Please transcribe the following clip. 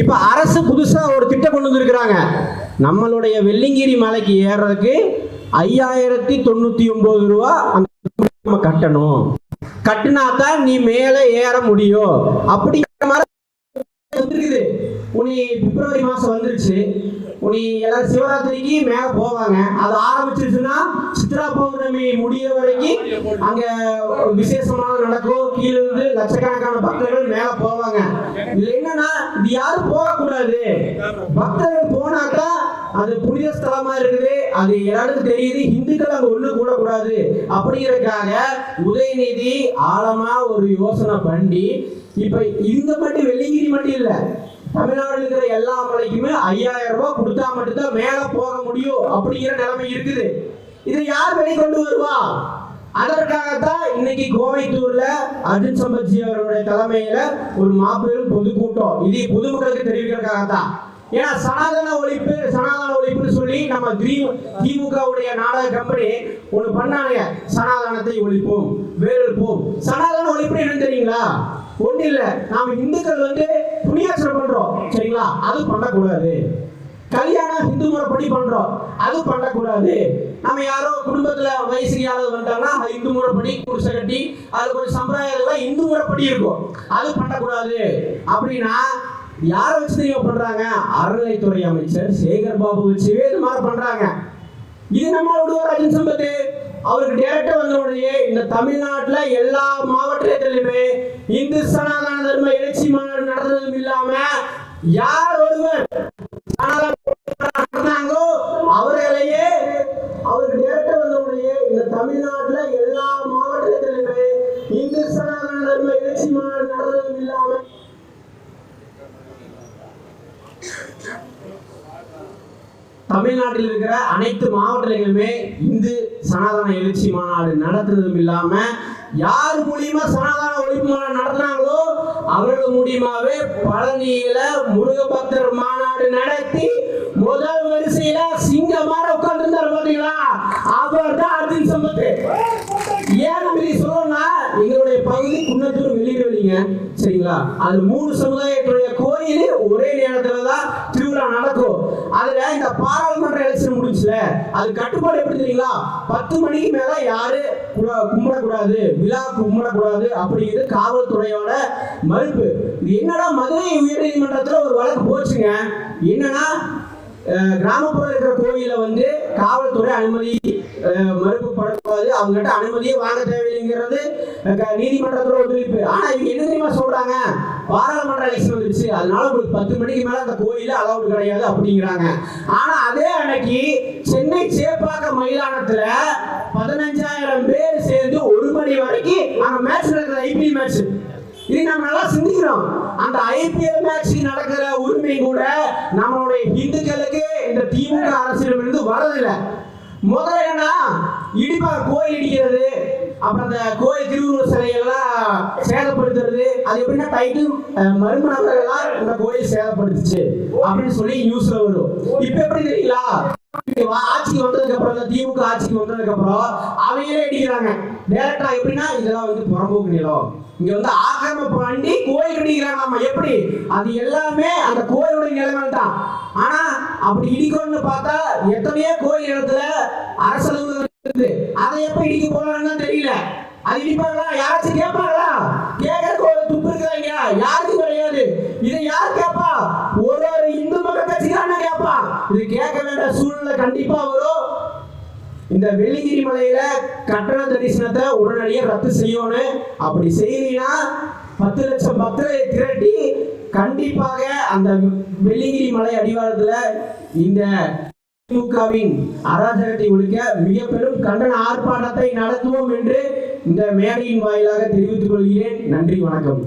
இப்ப அரசு புதுசா ஒரு திட்டம் கொண்டு வந்திருக்கிறாங்க. நம்மளுடைய வெள்ளிங்கிரி மலைக்கு ஏறதுக்கு ஐயாயிரத்தி தொண்ணூத்தி ஒன்பது ரூபா அந்த நம்ம கட்டணும். கட்டினா தான் நீ மேல ஏற முடியும். அப்படிங்கிற மாதிரி வந்துருக்குது. உனி பிப்ரவரி மாசம் வந்துருச்சு. உனி எல்லாரும் சிவராத்திரிக்கு மேல போவாங்க. அது ஆரம்பிச்சிருச்சுன்னா சித்ரா பௌர்ணமி முடிய வரைக்கும் அங்க விசேஷமாக நடக்கும். கீழே இருந்து லட்சக்கணக்கான பக்தர்கள் மேல போவாங்க. இதுல என்னன்னா இது யாரும் போகக்கூடாது. பக்தர்கள் போனாக்கா அது புனித ஸ்தலமா இருக்குது. அது எல்லாருக்கும் தெரியுது. இந்துக்கள் அங்க ஒண்ணு கூடக்கூடாது. அப்படிங்கறதுக்காக உதயநிதி ஆழமா ஒரு யோசனை பண்ணி இப்ப இந்த மட்டும் வெள்ளிங்கிரி மட்டும் இல்ல. தமிழ்நாடு இருக்கிற எல்லா மலைக்குமே ஐயாயிரம் ரூபாய் கொடுத்தா மட்டும்தான் மேல போக முடியும் அப்படிங்கிற நிலைமை இருக்குது. இதை யார் வெளிக்கொண்டு வருவா? அதற்காகத்தான் இன்னைக்கு கோவைத்தூர்ல அர்ஜுன் சம்பத்ஜி அவருடைய தலைமையில ஒரு மாபெரும் பொதுக்கூட்டம். இது பொதுமக்களுக்கு தெரிவிக்கிறதுக்காகத்தான். ஏன்னா சனாதன ஒழிப்பு சனாதன ஒழிப்புன்னு சொல்லி நம்ம திமுகவுடைய நாடக கம்பெனி ஒண்ணு பண்ணாங்க. சனாதனத்தை ஒழிப்போம் வேறெடுப்போம் சனாதன ஒழிப்புன்னு என்னன்னு தெரியுங்களா ஒண்ணு இல்ல நாம இந்துக்கள் வந்து புண்ணியாச்சனை பண்றோம் சரிங்களா? அது பண்ணக்கூடாது. கல்யாணம் ஹிந்து முறைப்படி பண்றோம் அது பண்ணக்கூடாது. நம்ம யாரோ குடும்பத்துல வயசுக்கு யாராவது வந்தாங்கன்னா அது இந்து முறைப்படி குடிசை கட்டி அது கொஞ்சம் சம்பிரதாயங்கள்லாம் இந்து முறைப்படி இருக்கும். அது பண்ணக்கூடாது. அப்படின்னா யாரை வச்சு தெரியுமா பண்றாங்க? அறநிலைத்துறை அமைச்சர் சேகர் பாபு வச்சு இது மாதிரி பண்றாங்க. இது நம்ம விடுவார் சம்பத்து. அவருக்கு டேரக்டா வந்த உடனே இந்த தமிழ்நாட்டுல எல்லா மாவட்டத்திலுமே இந்து சனாதன தர்ம எழுச்சி மாநாடு நடந்ததும் இல்லாம யார் ஒருவர் நடந்தாங்களோ அவர்களையே அவருக்கு டேரக்டா வந்த உடனே இந்த தமிழ்நாட்டுல எல்லா மாவட்டத்திலுமே இந்து சனாதன தர்ம எழுச்சி மாநாடு நடந்ததும் இல்லாம தமிழ்நாட்டில் இருக்கிற அனைத்து மாவட்டங்களிலுமே இந்து சனாதன எழுச்சி மாநாடு நடத்துறதும் இல்லாம யார் மூலியமா சனாதன ஒழிப்பு மாநாடு நடத்துனாங்களோ அவர்கள் மூலியமாவே பழனியில முருகபக்தர் மாநாடு நடத்தி முதல் வரிசையில சிங்கமார உட்கார்ந்து இருந்தார் பாத்தீங்களா? அவர் தான் அர்ஜுன் சம்பத்து ஏன் நம்ம சொல்லணும்னா எங்களுடைய பகுதி குன்னத்தூர் வெளியிடுவீங்க சரிங்களா? அது மூணு சமுதாயத்துடைய கோயில் ஒரே நேரத்துல தான் திருவிழா நடக்கும் அதுல இந்த பாராளுமன்ற எலெக்ஷன் அது கட்டுப்பாடு எப்படி தெரியுங்களா? பத்து மணிக்கு மேல யாரு கும்பிடக்கூடாது? விழா கும்பிடக்கூடாது அப்படிங்கிறது காவல்துறையோட மறுப்பு. இது என்னடா மதுரை உயர்நீதிமன்றத்துல ஒரு வழக்கு போச்சுங்க? என்னன்னா கிராமப்புறம் இருக்கிற கோயில வந்து காவல்துறை அனுமதி அஹ், மறுப்புப்படக்கூடாது அவங்க கிட்ட அனுமதியே வாங்க தேவையில்லைங்கிறது க- நீதிமன்றத்தோட ஒத்துழைப்பு. ஆனா இவங்க என்ன தெரியுமா சொல்றாங்க? பாராளுமன்ற எலெக்ஷன் வந்துருச்சு. அதனால உங்களுக்கு பத்து மணிக்கு மேல அந்த கோயில அலௌடு கிடையாது அப்படிங்கிறாங்க. ஆனா அதே அன்னைக்கு சென்னை சேப்பாக்க மைதானத்துல இது நம்ம நல்லா சிந்திக்கிறோம். அந்த ஐபிஎல் மேட்ச் நடக்கிற உரிமை கூட நம்மளுடைய இந்துக்களுக்கு இந்த திமுக அரசிடமிருந்து வரதில்லை முதல்ல என்ன இடிப்பா கோயில் இடிக்கிறது அப்புறம் அந்த கோயில் திருவுருவ சிலையெல்லாம் சேதப்படுத்துறது அது எப்படின்னா டைட்டில் மர்ம நபர்கள்லாம் இந்த கோயில் சேதப்படுத்துச்சு அப்படின்னு சொல்லி நியூஸ்ல வரும். இப்ப எப்படி தெரியுங்களா? ஆட்சிக்கு வந்ததுக்கு அப்புறம் இந்த திமுக ஆட்சிக்கு வந்ததுக்கு அப்புறம் அவங்களே அடிக்கிறாங்க டேரக்டா எப்படின்னா இதெல்லாம் வந்து புறம்போக்கு நிலம். இங்க வந்து ஆக்கிரமிப்பு பண்ணி கோயில் கட்டிக்கிறாங்க. நம்ம எப்படி? அது எல்லாமே அந்த கோயிலுடைய நிலைமை தான். ஆனா அப்படி இடிக்கணும்னு பார்த்தா எத்தனையோ கோயில் இடத்துல அரசு இருக்குது அதை எப்ப இடிக்க போறாங்கன்னு தெரியல. அது இடிப்பாங்களா? யாராச்சும் கேட்பாங்களா? கேட்கறதுக்கு ஒரு துப்பு இருக்கிறாங்க யாருக்கும் கிடையாது இதை யார் கேட்பா? ஒரு ஒரு இந்து மக்கள் கட்சிக்காரன் கேட்பா இது கேட்க வேண்டிய சூழ்நிலை கண்டிப்பா வரும். இந்த வெள்ளிகிரி மலையில கட்டண தரிசனத்தை உடனடியாக ரத்து செய்யணும் அப்படி செய்யலைன்னா பத்து லட்சம் பக்தரை திரட்டி கண்டிப்பாக அந்த வெள்ளிங்கிரி மலை அடிவாரத்துல இந்த திமுகவின் அராஜகத்தை ஒழிக்க மிக பெரும் கண்டன ஆர்ப்பாட்டத்தை நடத்துவோம் என்று இந்த மேடையின் வாயிலாக தெரிவித்துக் கொள்கிறேன். நன்றி வணக்கம்.